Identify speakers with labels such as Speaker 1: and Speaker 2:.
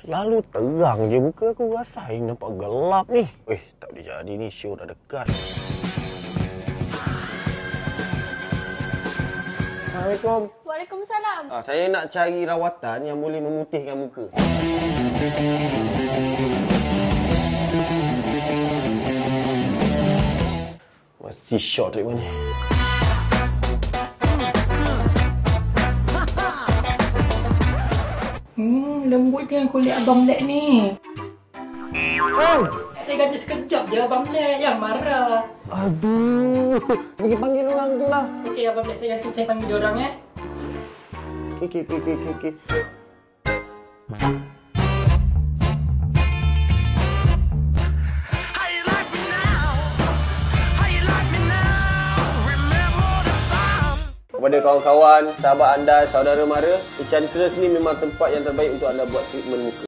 Speaker 1: Selalu terang je muka aku rasain nampak gelap ni. Eh, tak boleh jadi ni show dah dekat. Assalamualaikum.
Speaker 2: Waalaikumsalam.
Speaker 1: Ah, saya nak cari rawatan yang boleh memutihkan muka. Masih short dari mana?
Speaker 3: Hmm, lembut kan kulit Abang Black ni.
Speaker 1: Oh,
Speaker 3: Saya kata sekejap je Abang Black. Yang marah.
Speaker 1: aduh. Pergi panggil orang tu lah.
Speaker 3: Okey Abang Black, saya yakin saya panggil dia orang eh.
Speaker 1: Okey, okey, okey, okey, okey. Kepada kawan-kawan, sahabat anda, saudara mara, Enchantress ni memang tempat yang terbaik untuk anda buat treatment muka.